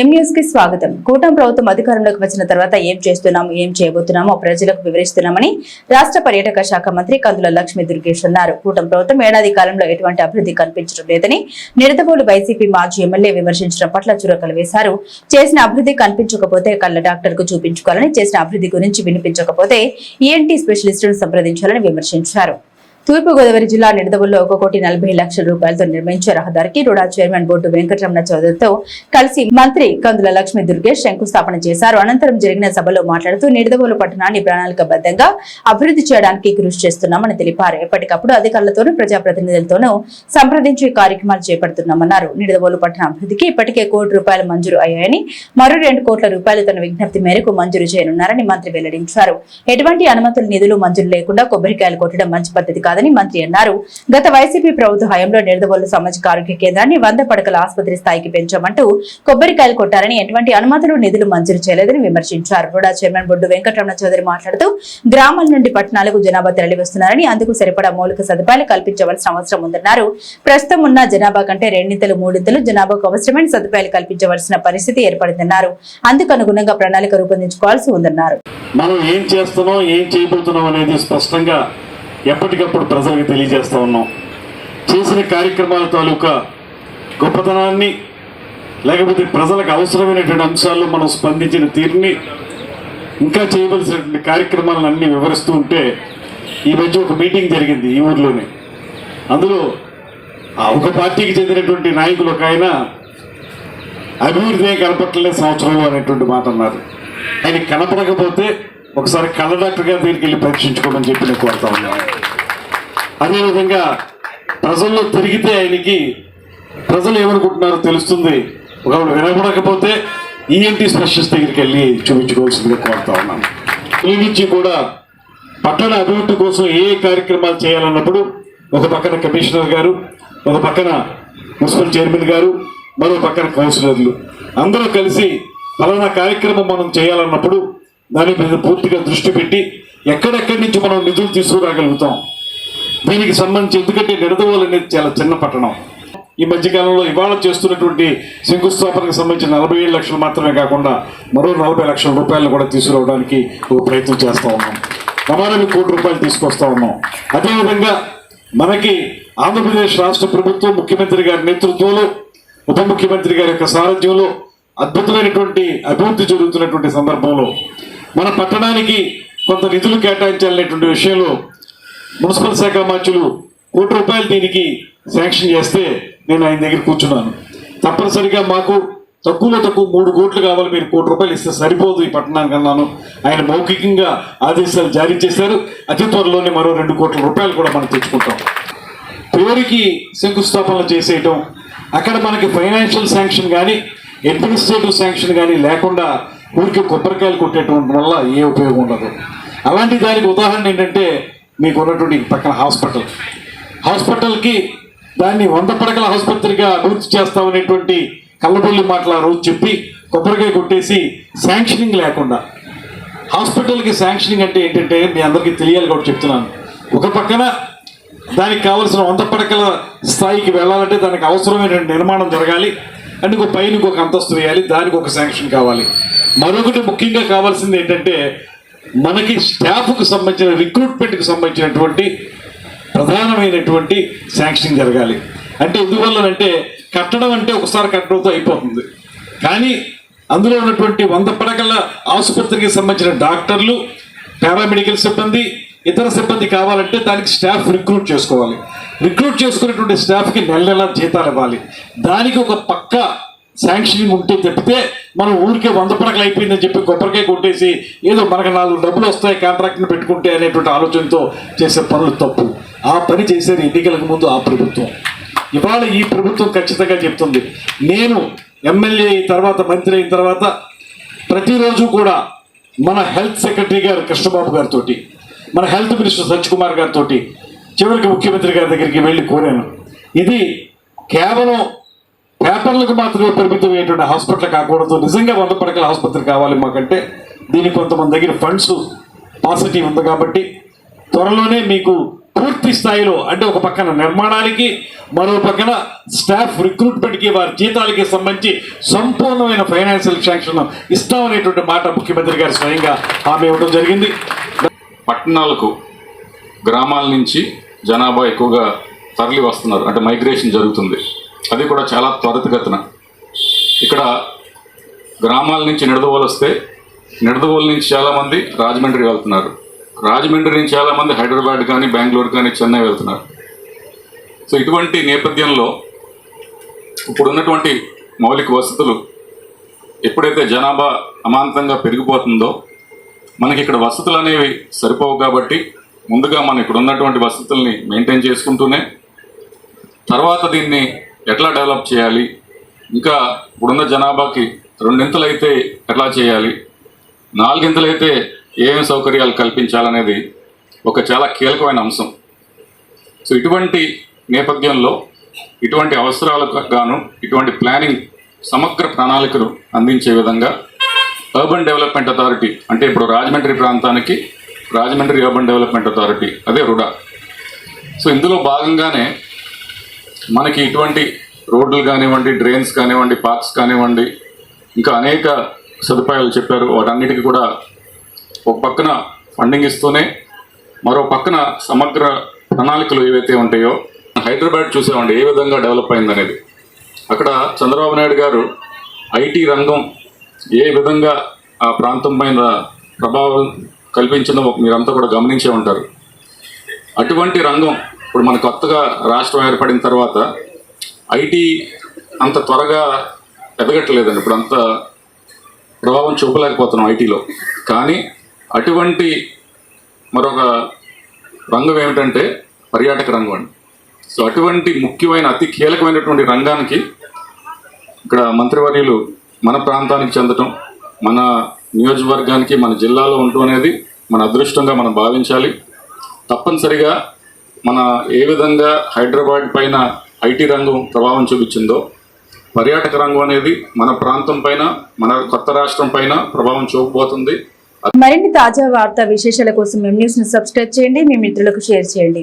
ఎం కి స్వాగతం. కూటమి ప్రభుత్వం అధికారంలోకి వచ్చిన తర్వాత ఏం చేస్తున్నాము ఏం చేయబోతున్నామో ప్రజలకు వివరిస్తున్నామని రాష్ట్ర పర్యాటక శాఖ మంత్రి కందుల లక్ష్మీ దుర్గేష్ అన్నారు. కూటమి ప్రభుత్వం ఏడాది కాలంలో ఎటువంటి అభివృద్ధి కనిపించడం లేదని నిడదవోలు వైసీపీ మాజీ ఎమ్మెల్యే విమర్శించడం పట్ల చురకలు వేశారు. చేసిన అభివృద్ధి కనిపించకపోతే కళ్ళ డాక్టర్కు చూపించుకోవాలని చేసిన అభివృద్ధి గురించి వినిపించకపోతే ఈఎన్టీ స్పెషలిస్టును సంప్రదించాలని విమర్శించారు. తూర్పు గోదావరి జిల్లా నిడదవుల్లో ఒక కోటి నలభై లక్షల రూపాయలతో నిర్మించే రహదారికి రుడా చైర్మన్ బోర్డు వెంకటరమణ చౌదరితో కలిసి మంత్రి కందుల లక్ష్మీ దుర్గేష్ శంకుస్థాపన చేశారు. అనంతరం జరిగిన సభలో మాట్లాడుతూ నిడదవోలు పట్టణాన్ని ప్రణాళికబద్ధంగా అభివృద్ధి చేయడానికి కృషి చేస్తున్నామని తెలిపారు. ఎప్పటికప్పుడు అధికారులతోనూ ప్రజాప్రతినిధులతోనూ సంప్రదించి కార్యక్రమాలు చేపడుతున్నామన్నారు. నిడదవోలు పట్టణ అభివృద్ధికి ఇప్పటికే కోటి రూపాయలు మంజూరు అయ్యాయని మరో రెండు కోట్ల రూపాయలు తన విజ్ఞప్తి మేరకు మంజూరు చేయనున్నారని మంత్రి వెల్లడించారు. ఎటువంటి అనుమతులు నిధులు మంజూరు లేకుండా కొబ్బరికాయలు కొట్టడం మంచి పద్ధతి కాదని మంత్రి అన్నారు. గత వైసీపీ ప్రభుత్వ హయాంలో నిడదవోలు సామాజిక ఆరోగ్య కేంద్రాన్ని వంద పడకల ఆసుపత్రి స్థాయికి పెంచామంటూ కొబ్బరికాయలు కొట్టారని ఎటువంటి అనుమతులు నిధులు మంజూరు చేయలేదని విమర్శించారు. రుడా చైర్మన్ బొడ్డు వెంకటరమణ చౌదరి మాట్లాడుతూ గ్రామాల నుండి పట్టణాలకు జనాభా తరలి వస్తున్నారని అందుకు సరిపడా మౌలిక సదుపాయాలు కల్పించవలసిన అవసరం ఉందన్నారు. ప్రస్తుతం ఉన్న జనాభా కంటే రెండింతలు మూడింతలు జనాభాకు అవసరమైన సదుపాయాలు కల్పించవలసిన పరిస్థితి ఏర్పడిందన్నారు. అందుకు అనుగుణంగా ప్రణాళిక రూపొందించుకోవాల్సి ఉందన్నారు. మనం ఏం చేస్తున్నాం ఏం చేయబోతున్నాం అనేది స్పష్టంగా ఎప్పటికప్పుడు ప్రజలకు తెలియజేస్తూ ఉన్నాం. చేసిన కార్యక్రమాల తాలూకా గొప్పతనాన్ని లేకపోతే ప్రజలకు అవసరమైనటువంటి అంశాల్లో మనం స్పందించిన తీరుని ఇంకా చేయవలసినటువంటి కార్యక్రమాలను అన్ని వివరిస్తూ ఉంటే ఈ మధ్య ఒక మీటింగ్ జరిగింది ఈ ఊర్లోనే. అందులో ఆ ఒక పార్టీకి చెందినటువంటి నాయకులు ఒక ఆయన అభివృద్ధి కనపట్లే సంవత్సరంలో అనేటువంటి మాట అన్నారు. ఆయన కనపడకపోతే ఒకసారి కళ్ళ డాక్టర్ గారి దగ్గరికి వెళ్ళి పరీక్షించుకోమని చెప్పి నేను కోరుతా ఉన్నాను అదేవిధంగా ప్రజల్లో తిరిగితే ఆయనకి ప్రజలు ఏమనుకుంటున్నారో తెలుస్తుంది. ఒకవేళ వినపడకపోతే ఈఎన్టీ స్పెషలిస్ట్ దగ్గరికి వెళ్ళి చూపించుకోవాల్సిందిగా కోరుతా ఉన్నాను. ఈ నుంచి కూడా పట్టణ అభివృద్ధి కోసం ఏ ఏ కార్యక్రమాలు చేయాలన్నప్పుడు ఒక పక్కన కమిషనర్ గారు ఒక పక్కన మున్సిపల్ చైర్మన్ గారు మరో పక్కన కౌన్సిలర్లు. అందరూ కలిసి ఫలానా కార్యక్రమం మనం చేయాలన్నప్పుడు దాని మీద పూర్తిగా దృష్టి పెట్టి ఎక్కడెక్కడి నుంచి మనం నిధులు తీసుకురాగలుగుతాం? దీనికి సంబంధించి ఎందుకంటే నిడదవోలు అనేది చాలా చిన్న పట్టణం. ఈ మధ్యకాలంలో ఇవాళ చేస్తున్నటువంటి శంకుస్థాపనకు సంబంధించిన నలభై ఏడు లక్షలు మాత్రమే కాకుండా మరో నలభై లక్షల రూపాయలను కూడా తీసుకురావడానికి ఒక ప్రయత్నం చేస్తూ ఉన్నాం. ప్రమాణానికి కోటి రూపాయలు తీసుకొస్తా ఉన్నాం. అదేవిధంగా మనకి ఆంధ్రప్రదేశ్ రాష్ట్ర ప్రభుత్వం ముఖ్యమంత్రి గారి నేతృత్వంలో ఉప ముఖ్యమంత్రి గారి యొక్క సారథ్యంలో అద్భుతమైనటువంటి అభివృద్ధి జరుగుతున్నటువంటి సందర్భంలో మన పట్టణానికి కొంత నిధులు కేటాయించాలనేటువంటి విషయంలో మున్సిపల్ శాఖ మంత్రులు కోటి రూపాయలు దీనికి శాంక్షన్ చేస్తే నేను ఆయన దగ్గర కూర్చున్నాను. తప్పనిసరిగా మాకు తక్కువలో తక్కువ మూడు కోట్లు కావాలి మీరు కోటి రూపాయలు ఇస్తే సరిపోదు ఈ పట్టణానికి అన్నాను. ఆయన మౌఖికంగా ఆదేశాలు జారీ చేశారు. అతి త్వరలోనే మరో రెండు కోట్ల రూపాయలు కూడా మనం తెచ్చుకుంటాం. పేరుకి శంకుస్థాపనలు చేసేయటం అక్కడ మనకి ఫైనాన్షియల్ శాంక్షన్ కానీ అడ్మినిస్ట్రేటివ్ శాంక్షన్ కానీ లేకుండా ఊరికి కొబ్బరికాయలు కొట్టేటువంటి వల్ల ఏ ఉపయోగం ఉండదు. అలాంటి దానికి ఉదాహరణ ఏంటంటే మీకు ఉన్నటువంటి పక్కన హాస్పిటల్. హాస్పిటల్కి దాన్ని వంద పడకల ఆసుపత్రిగా అభివృద్ధి చేస్తామనేటువంటి కళ్ళబొల్లి మాటలు ఆ రోజు చెప్పి కొబ్బరికాయ కొట్టేసి శాంక్షనింగ్ లేకుండా. హాస్పిటల్కి శాంక్షనింగ్ అంటే ఏంటంటే మీ అందరికీ తెలియాలి కూడా చెప్తున్నాను. ఒక పక్కన దానికి కావాల్సిన వంద పడకల స్థాయికి వెళ్ళాలంటే దానికి అవసరమైన నిర్మాణం జరగాలి. అంటే ఇంకో పైన ఇంకొక అంతస్తు వేయాలి దానికి ఒక శాంక్షన్ కావాలి. మరొకటి ముఖ్యంగా కావాల్సింది ఏంటంటే మనకి స్టాఫ్కు సంబంధించిన రిక్రూట్మెంట్కి సంబంధించినటువంటి ప్రధానమైనటువంటి శాంక్షన్ జరగాలి. అంటే ఎందువల్లనంటే కట్టడం అంటే ఒకసారి కట్టడంతో అయిపోతుంది. కానీ అందులో ఉన్నటువంటి వంద పడకల ఆసుపత్రికి సంబంధించిన డాక్టర్లు పారామెడికల్ సిబ్బంది ఇతర సిబ్బంది కావాలంటే దానికి స్టాఫ్ రిక్రూట్ చేసుకోవాలి. రిక్రూట్ చేసుకునేటువంటి స్టాఫ్కి నెల నెల జీతాలు ఇవ్వాలి. దానికి ఒక పక్క శాంక్షన్ ఉంటే తప్పితే మనం ఊరికే వంద పడకలు అయిపోయిందని చెప్పి కొబ్బరికాయ కొట్టేసి ఏదో మనకు నాలుగు డబ్బులు వస్తాయి కాంట్రాక్ట్ని పెట్టుకుంటే అనేటువంటి ఆలోచనతో చేసే పనులు తప్పు. ఆ పని చేసేది ఎన్నికలకు ముందు ఆ ప్రభుత్వం. ఇవాళ ఈ ప్రభుత్వం ఖచ్చితంగా చెప్తుంది. నేను ఎమ్మెల్యే అయిన తర్వాత మంత్రి అయిన తర్వాత ప్రతిరోజు కూడా మన హెల్త్ సెక్రటరీ గారు కృష్ణబాబు గారితో మన హెల్త్ మినిస్టర్ సత్యకుమార్ గారితో చివరికి ముఖ్యమంత్రి గారి దగ్గరికి వెళ్ళి కోరాను. ఇది కేవలం పేపర్లకు మాత్రమే పరిమితమైనటువంటి హాస్పిటల్ కాకూడదు. నిజంగా వంద పడకల ఆసుపత్రి కావాలి మాకంటే దీనికి కొంతమంది దగ్గర ఫండ్స్ పాజిటివ్ ఉంది కాబట్టి త్వరలోనే మీకు పూర్తి స్థాయిలో అంటే ఒక పక్కన నిర్మాణానికి మరో పక్కన స్టాఫ్ రిక్రూట్మెంట్కి వారి జీతాలకి సంబంధించి సంపూర్ణమైన ఫైనాన్షియల్ శాంక్షన్ ఇస్తామనేటువంటి మాట ముఖ్యమంత్రి గారు స్వయంగా హామీ ఇవ్వడం జరిగింది. పట్టణాలకు గ్రామాల నుంచి జనాభా ఎక్కువగా తరలి వస్తున్నారు అంటే మైగ్రేషన్ జరుగుతుంది. అది కూడా చాలా త్వరితగతిన. ఇక్కడ గ్రామాల నుంచి నిడదవోలు వస్తే నిడదవోలు నుంచి చాలామంది రాజమండ్రి వెళ్తున్నారు. రాజమండ్రి నుంచి చాలామంది హైదరాబాద్ కానీ బెంగళూరు కానీ చెన్నై వెళ్తున్నారు. సో ఇటువంటి నేపథ్యంలో ఇప్పుడు ఉన్నటువంటి మౌలిక వసతులు ఎప్పుడైతే జనాభా అమాంతంగా పెరిగిపోతుందో మనకి ఇక్కడ వసతులు అనేవి సరిపోవు కాబట్టి ముందుగా మనం ఇక్కడ ఉన్నటువంటి వసతుల్ని మెయింటైన్ చేసుకుంటూనే తర్వాత దీన్ని ఎట్లా డెవలప్ చేయాలి? ఇంకా ఇప్పుడున్న జనాభాకి రెండింతలు అయితే ఎట్లా చేయాలి? నాలుగింతలు అయితే ఏమేమి సౌకర్యాలు కల్పించాలనేది ఒక చాలా కీలకమైన అంశం. సో ఇటువంటి నేపథ్యంలో ఇటువంటి అవసరాలకు గాను ఇటువంటి ప్లానింగ్ సమగ్ర ప్రణాళికను అందించే విధంగా అర్బన్ డెవలప్మెంట్ అథారిటీ అంటే ఇప్పుడు రాజమండ్రి ప్రాంతానికి రాజమండ్రి అర్బన్ డెవలప్మెంట్ అథారిటీ అదే రుడా. సో ఇందులో భాగంగానే మనకి ఇటువంటి రోడ్లు కానివ్వండి డ్రైన్స్ కానివ్వండి పార్క్స్ కానివ్వండి ఇంకా అనేక సదుపాయాలు చెప్పారు. వాటన్నిటికీ కూడా ఒక పక్కన ఫండింగ్ ఇస్తూనే మరో పక్కన సమగ్ర ప్రణాళికలు ఏవైతే ఉంటాయో హైదరాబాద్ చూసామండి ఏ విధంగా డెవలప్ అయిందనేది. అక్కడ చంద్రబాబు నాయుడు గారు ఐటీ రంగం ఏ విధంగా ఆ ప్రాంతం పైన ప్రభావం కల్పించిందో మీరంతా కూడా గమనించే ఉంటారు. అటువంటి రంగం ఇప్పుడు మన కొత్తగా రాష్ట్రం ఏర్పడిన తర్వాత ఐటీ అంత త్వరగా ఎదగట్లేదండి. ఇప్పుడు అంత ప్రభావం చూపలేకపోతున్నాం ఐటీలో. కానీ అటువంటి మరొక రంగం ఏమిటంటే పర్యాటక రంగం అండి. సో అటువంటి ముఖ్యమైన అతి కీలకమైనటువంటి రంగానికి ఇక్కడ మంత్రివర్యులు మన ప్రాంతానికి చెందటం మన నియోజకవర్గానికి మన జిల్లాలో ఉండటం అనేది మన అదృష్టంగా మనం భావించాలి. తప్పనిసరిగా మన ఏ విధంగా హైదరాబాద్ పైన ఐటీ రంగం ప్రభావం చూపించిందో పర్యాటక రంగం అనేది మన ప్రాంతం పైన మన కొత్త రాష్ట్రం పైన ప్రభావం చూపబోతుంది. మరిన్ని తాజా వార్తా విశేషాల కోసం మేము న్యూస్ను సబ్స్క్రైబ్ చేయండి. మీ మిత్రులకు షేర్ చేయండి.